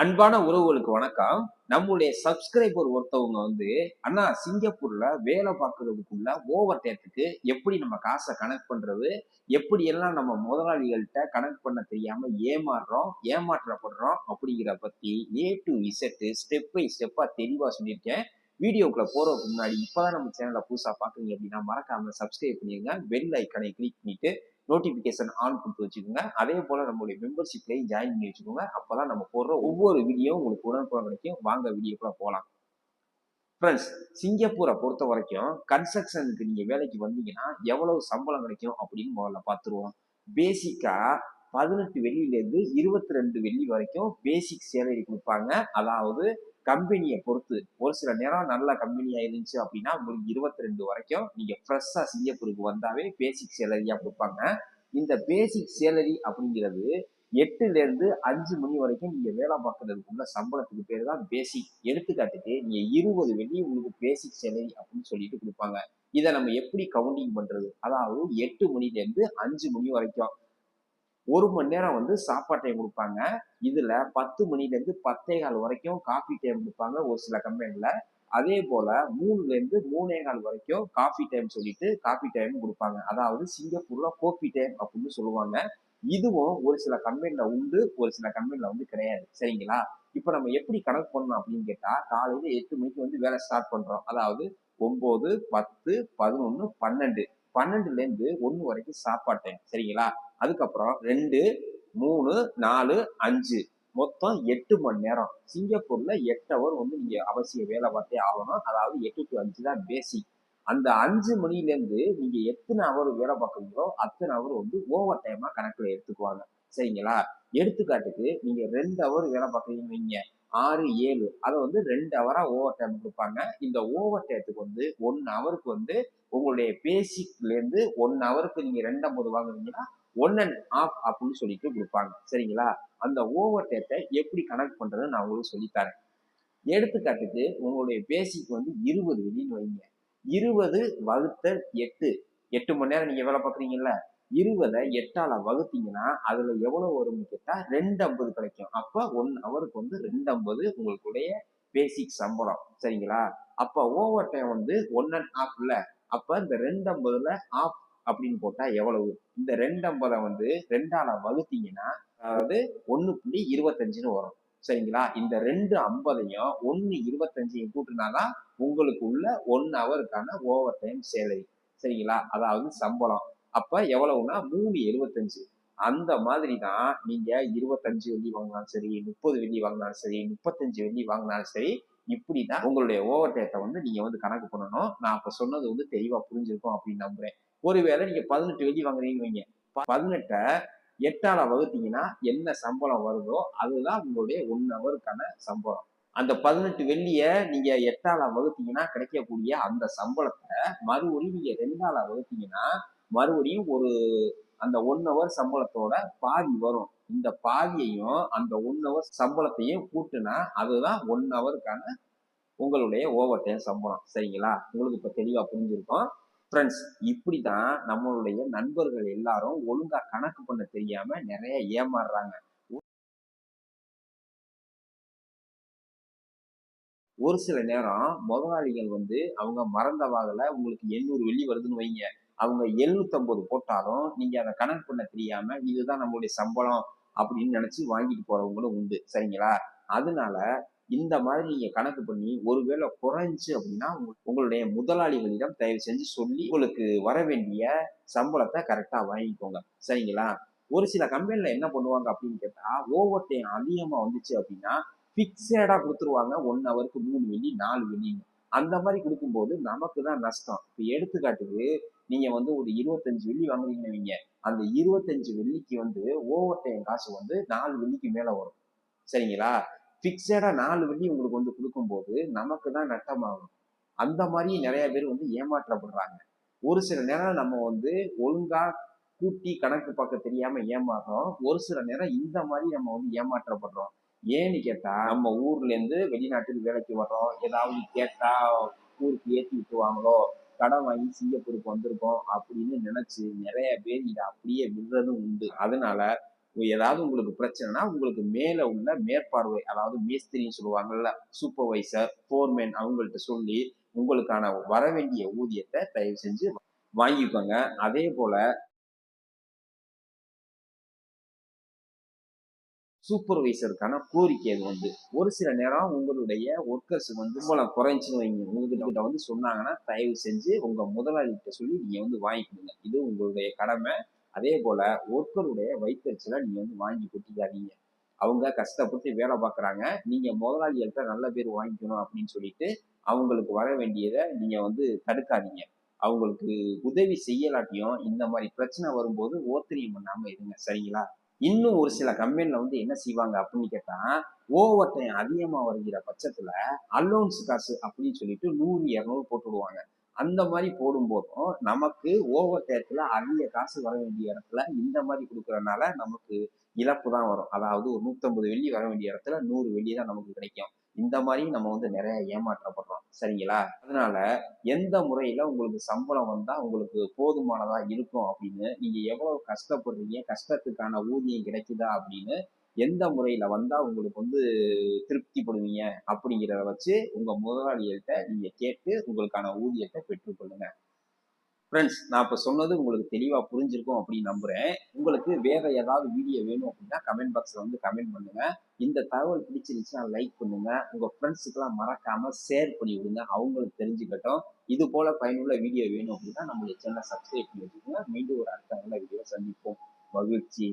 அன்பான உறவுகளுக்கு வணக்கம். நம்முடைய சப்ஸ்கிரைபர் ஒருத்தவங்க வந்து அண்ணா சிங்கப்பூர்ல வேலை பார்க்கறதுக்குள்ள ஓவர் டேத்துக்கு எப்படி நம்ம காசை கனெக்ட் பண்றது? எப்படி எல்லாம் நம்ம முதலாளிகள்கிட்ட கனெக்ட் பண்ண தெரியாம ஏமாறுறோம் ஏமாற்றப்படுறோம் அப்படிங்கிற பத்தி A to Z step by ஸ்டெப்பா தெளிவா சொல்லியிருக்கேன். வீடியோக்குள்ள போறதுக்கு முன்னாடி இப்பதான் நம்ம சேனலை புதுசா பாக்குறீங்க அப்படின்னா மறக்காம சப்ஸ்கிரைப் பண்ணிருங்க. பெல் ஐக்கனை கிளிக் பண்ணிட்டு நோட்டிஃபிகேஷன் ஆன் கொடுத்து வச்சுக்கோங்க. அதே போல நம்மளுடைய மெம்பர்ஷிப்லையும் ஜாயின் பண்ணி வச்சுக்கோங்க. அப்பதான் நம்ம போடுற ஒவ்வொரு வீடியோ உங்களுக்கு உடனுக்குடன் கிடைக்கும். வாங்க வீடியோ கூட போகலாம் ஃப்ரெண்ட்ஸ் சிங்கப்பூரை பொறுத்த வரைக்கும் கன்ஸ்ட்ரக்ஷனுக்கு நீங்க வேலைக்கு வந்தீங்கன்னா எவ்வளவு சம்பளம் கிடைக்கும் அப்படின்னு முதல்ல பார்த்துருவோம். பேசிக்காக பதினெட்டு வெள்ளியிலேருந்து இருபத்தி ரெண்டு வெள்ளி வரைக்கும் பேசிக் சேலரி கொடுப்பாங்க. அதாவது கம்பெனியை பொறுத்து ஒரு சில நேரம் நல்ல கம்பெனியா இருந்துச்சு அப்படின்னா உங்களுக்கு இருபத்தி ரெண்டு வரைக்கும் நீங்க ஃப்ரெஷ்ஷா சிங்கப்பூருக்கு வந்தாவே பேசிக் சேலரியா கொடுப்பாங்க. இந்த பேசிக் சேலரி அப்படிங்கிறது எட்டுல இருந்து அஞ்சு மணி வரைக்கும் நீங்க வேலை பார்க்கறதுக்குள்ள சம்பளத்துக்கு பேர் தான் பேசிக் எடுத்துக்காட்டுக்கு நீங்க இருபது வெள்ளி உங்களுக்கு பேசிக் சேலரி அப்படின்னு சொல்லிட்டு கொடுப்பாங்க. இதை நம்ம எப்படி கவுண்டிங் பண்றது? அதாவது எட்டு மணில இருந்து அஞ்சு மணி வரைக்கும். ஒரு மணி நேரம் வந்து சாப்பாடு டைம் கொடுப்பாங்க. இதுல பத்து மணிலேருந்து பத்தே கால் வரைக்கும் காஃபி டைம் கொடுப்பாங்க ஒரு சில கம்பெனில அதே போல மூணுல இருந்து மூணே கால் வரைக்கும் காஃபி டைம் சொல்லிட்டு காஃபி டைம் கொடுப்பாங்க. அதாவது சிங்கப்பூர்ல கோபி டைம் அப்படின்னு சொல்லுவாங்க. இதுவும் ஒரு சில கம்பெனில உண்டு ஒரு சில கம்பெனில வந்து கிடையாது. சரிங்களா? இப்ப நம்ம எப்படி கணக்கு பண்ணணும் அப்படின்னு கேட்டா காலையில எட்டு மணிக்கு வந்து வேலை ஸ்டார்ட் பண்றோம். அதாவது ஒன்பது பத்து பதினொன்னு பன்னெண்டு. பன்னெண்டுல இருந்து ஒண்ணு வரைக்கும் சாப்பாடு டைம் சரிங்களா? அதுக்கப்புறம் ரெண்டு மூணு நாலு அஞ்சு. மொத்தம் எட்டு மணி நேரம். சிங்கப்பூர்ல எட்டு ஹவர் வந்து நீங்க அவசியம் வேலை பார்த்தே ஆகணும். அதாவது எட்டு டு அஞ்சு தான் பேசிக் அந்த அஞ்சு மணிலேருந்து நீங்க எத்தனை ஹவர் வேலை பார்க்குறீங்களோ அத்தனை ஹவர் வந்து ஓவர் டைமா கணக்குல எடுத்துக்குவாங்க. சரிங்களா? எடுத்துக்காட்டுக்கு நீங்க ரெண்டு ஹவர் வேலை பார்க்குறீங்கன்னு வைங்க. ஆறு ஏழு. அதை வந்து ரெண்டு ஹவரா ஓவர் டைம் கொடுப்பாங்க. இந்த ஓவர் டைத்துக்கு வந்து ஒன் ஹவருக்கு வந்து உங்களுடைய பேசிக்ல இருந்து ஒன் ஹவருக்கு நீங்க ரெண்டு ஐம்பது வாங்குறீங்கன்னா ஒன் அண்ட் ஆஃப் அப்படின்னு சொல்லிட்டு கொடுப்பாங்க. சரிங்களா? அந்த ஓவர் டேட்டை எப்படி கனெக்ட் பண்ணுறதுன்னு நான் உங்களுக்கு சொல்லித்தரேன் எடுத்துக்காட்டுக்கு உங்களுடைய பேசிக் வந்து இருபது வெளின்னு வைங்க. இருபது வகுத்தல் எட்டு. எட்டு மணி நேரம் நீங்கள் வேலை பார்க்குறீங்கல்ல? இருபதை எட்டால வகுத்தீங்கன்னா அதுல எவ்வளவு வரும்னு கேட்டா ரெண்டு ஐம்பது கிடைக்கும். அப்ப ஒன் ஹவருக்கு வந்து ரெண்டு ஐம்பது உங்களுடைய பேசிக் சம்பளம். சரிங்களா? அப்ப ஓவர் டைம் வந்து ஒன் அண்ட் ஆஃப் இல்ல. அப்ப இந்த ரெண்டு ஐம்பதுல ஆஃப் அப்படின்னு போட்டா எவ்வளவு? இந்த ரெண்டு ஐம்பதை வந்து ரெண்டால வகுத்தீங்கன்னா அதாவது ஒன்னு புள்ளி இருபத்தஞ்சுன்னு வரும். சரிங்களா? இந்த ரெண்டு ஐம்பதையும் ஒன்னு இருபத்தஞ்சையும் கூட்டினாதான் உங்களுக்கு உள்ள ஒன் ஹவருக்கான ஓவர் டைம் சேலரி சரிங்களா? அதாவது சம்பளம். அப்ப எவ்வளவுனா மூணு எழுபத்தஞ்சு. அந்த மாதிரி தான் நீங்க இருபத்தஞ்சு வெள்ளி வாங்கினாலும் சரி முப்பது வெள்ளி வாங்கினாலும் சரி முப்பத்தஞ்சு வெள்ளி வாங்கினாலும் சரி இப்படிதான் உங்களுடைய ஓவர் டேட்டை வந்து நீங்க வந்து கணக்கு பண்ணணும். நான் அப்ப சொன்னது வந்து தெளிவா புரிஞ்சிருக்கும் அப்படின்னு நம்புறேன். ஒருவேளை நீங்க பதினெட்டு வெள்ளி வாங்குறீங்க வைங்க. பதினெட்டை எட்டால வகுத்தீங்கன்னா என்ன சம்பளம் வருதோ அதுதான் உங்களுடைய ஒன் ஹவருக்கான சம்பளம். அந்த பதினெட்டு வெள்ளிய நீங்க எட்டால வகுத்தீங்கன்னா கிடைக்கக்கூடிய அந்த சம்பளத்தை மறுபடியும் நீங்க ரெண்டால வகுத்தீங்கன்னா மறுபடியும் ஒரு அந்த ஒன் ஹவர் சம்பளத்தோட பாதி வரும். இந்த பாதியையும் அந்த ஒன் ஹவர் சம்பளத்தையும் கூட்டுனா அதுதான் ஒன் ஹவருக்கான உங்களுடைய ஓவர் டைம் சம்பளம். சரிங்களா? உங்களுக்கு இப்ப தெளிவா புரிஞ்சிருக்கும். ஃப்ரெண்ட்ஸ் இப்படி தான் நம்மளுடைய நண்பர்கள் எல்லாரும் ஒழுங்கா கணக்கு பண்ண தெரியாம நிறைய ஏமாறுறாங்க. ஒரு சில நேரம் முதலாளிகள் வந்து அவங்க மறந்த வாகல உங்களுக்கு எண்ணூறு வெள்ளி வருதுன்னு வைங்க. அவங்க எழுநூத்தம்பது போட்டாலும் நீங்க அதை கணக்கு பண்ண தெரியாம இதுதான் நம்மளுடைய சம்பளம் அப்படின்னு நினைச்சு வாங்கிட்டு போறவங்களும் உண்டு. சரிங்களா? அதனால இந்த மாதிரி நீங்க கணக்கு பண்ணி ஒருவேளை குறைஞ்சு அப்படின்னா உங்களுடைய முதலாளிகளிடம் தயவு செஞ்சு சொல்லி உங்களுக்கு வர வேண்டிய சம்பளத்தை கரெக்டா வாங்கிக்கோங்க. சரிங்களா? ஒரு சில கம்பெனில என்ன பண்ணுவாங்க அப்படின்னு கேட்டா ஓவர் டைம் அதிகமா வந்துச்சு அப்படின்னா பிக்சடா கொடுத்துருவாங்க. ஒன் ஹவருக்கு மூணு வெள்ளி நாலு வெள்ளின்னு. அந்த மாதிரி கொடுக்கும்போது நமக்கு தான் நஷ்டம். இப்போ எடுத்துக்காட்டுக்கு நீங்க வந்து ஒரு இருபத்தஞ்சு வெள்ளி வாங்குறீங்கன்னு வைங்க. அந்த இருபத்தஞ்சு வெள்ளிக்கு வந்து ஓவர் டைம் காசு வந்து நாலு வெள்ளிக்கு மேல வரும். சரிங்களா? ஃபிக்ஸடாக நாலு வெள்ளி உங்களுக்கு வந்து கொடுக்கும்போது நமக்கு தான் நட்டமாகும். அந்த மாதிரி நிறைய பேர் வந்து ஏமாற்றப்படுறாங்க. ஒரு சில நேரம் நம்ம வந்து ஒழுங்கா கூட்டி கணக்கு பார்க்க தெரியாம ஏமாறுறோம் ஒரு சில நேரம் இந்த மாதிரி நம்ம வந்து ஏமாற்றப்படுறோம். ஏன்னு கேட்டா நம்ம ஊர்ல இருந்து வெளிநாட்டுக்கு வேலைக்கு வர்றோம். ஏதாவது கேட்டா ஊருக்கு ஏற்றி விட்டுவாங்களோ கடன் வாங்கி சிங்கப்பூருக்கு வந்திருக்கோம் அப்படின்னு நினைச்சு நிறைய பேர் இதை அப்படியே விடுறதும் உண்டு. அதனால ஏதாவது உங்களுக்கு பிரச்சனைனா உங்களுக்கு மேல உள்ள மேற்பார்வை அதாவது மேஸ்திரின்னு சொல்லுவாங்கல்ல சூப்பர்வைசர் ஃபோர்மேன் அவங்கள்ட்ட சொல்லி உங்களுக்கான வர வேண்டிய ஊதியத்தை தயவு செஞ்சு வாங்கிக்கோங்க. அதே போல சூப்பர்வைசருக்கான கோரிக்கை அது வந்து. ஒரு சில நேரம் உங்களுடைய ஒர்க்கர்ஸ் வந்து சம்பளம் குறைஞ்சுன்னு வைங்க. உங்ககிட்ட வந்து சொன்னாங்கன்னா தயவு செஞ்சு உங்க முதலாளிகிட்ட சொல்லி நீங்க வந்து வாங்கிக்கணுங்க இது உங்களுடைய கடமை. அதே போல ஒர்க்கருடைய வைத்தறிச்சலை நீங்க வந்து வாங்கி கொட்டிக்காதீங்க அவங்க கஷ்டப்பட்டு வேலை பார்க்குறாங்க. நீங்க முதலாளிகள்கிட்ட நல்ல பேர் வாங்கிக்கணும் அப்படின்னு சொல்லிட்டு அவங்களுக்கு வர வேண்டியதை நீங்க வந்து தடுக்காதீங்க. அவங்களுக்கு உதவி செய்யலாட்டியும் இந்த மாதிரி பிரச்சனை வரும்போது ஓத்திரியம் பண்ணாம இருங்க. சரிங்களா? இன்னும் ஒரு சில கம்பெனில வந்து என்ன செய்வாங்க அப்படின்னு கேட்டா ஓவர் டைம் அதிகமா வருகிற பட்சத்துல அலோன்ஸ் காசு அப்படின்னு சொல்லிட்டு நூறு இரநூறு போட்டுடுவாங்க. அந்த மாதிரி போடும்போதும் நமக்கு ஓவர் டயத்துல அதிக காசு வர வேண்டிய இடத்துல இந்த மாதிரி கொடுக்கறதுனால நமக்கு இழப்பு தான் வரும். அதாவது ஒரு நூற்றம்பது வெள்ளி வர வேண்டிய இடத்துல நூறு வெள்ளி தான் நமக்கு கிடைக்கும். இந்த மாதிரி நம்ம வந்து நிறைய ஏமாற்றப்படுறோம். சரிங்களா? அதனால எந்த முறையில உங்களுக்கு சம்பளம் வந்தா உங்களுக்கு போதுமானதா இருக்கும் அப்படின்னு நீங்க எவ்வளவு கஷ்டப்படுறீங்க கஷ்டத்துக்கான ஊதியம் கிடைக்குதா அப்படின்னு எந்த முறையில் வந்தால் உங்களுக்கு வந்து திருப்திப்படுவீங்க அப்படிங்கிறத வச்சு உங்கள் முதலாளிகள்கிட்ட நீங்கள் கேட்டு உங்களுக்கான ஊதியத்தை பெற்றுக்கொள்ளுங்க. ஃப்ரெண்ட்ஸ் நான் இப்போ சொன்னது உங்களுக்கு தெளிவாக புரிஞ்சிருக்கும் அப்படின்னு நம்புகிறேன் உங்களுக்கு வேறு ஏதாவது வீடியோ வேணும் அப்படின்னா கமெண்ட் பாக்ஸில் வந்து கமெண்ட் பண்ணுங்கள் இந்த தகவல் பிடிச்சிருந்துச்சுன்னா லைக் பண்ணுங்கள் உங்கள் ஃப்ரெண்ட்ஸுக்கெல்லாம் மறக்காமல் ஷேர் பண்ணி விடுங்க. அவங்களுக்கு தெரிஞ்சுக்கட்டும். இது போல் பயனுள்ள வீடியோ வேணும் அப்படின்னா நம்மளுடைய சேனலை சப்ஸ்கிரைப் பண்ணி வச்சுக்கோங்க. மீண்டும் ஒரு அடுத்த நல்ல வீடியோ சந்திப்போம். மகிழ்ச்சி.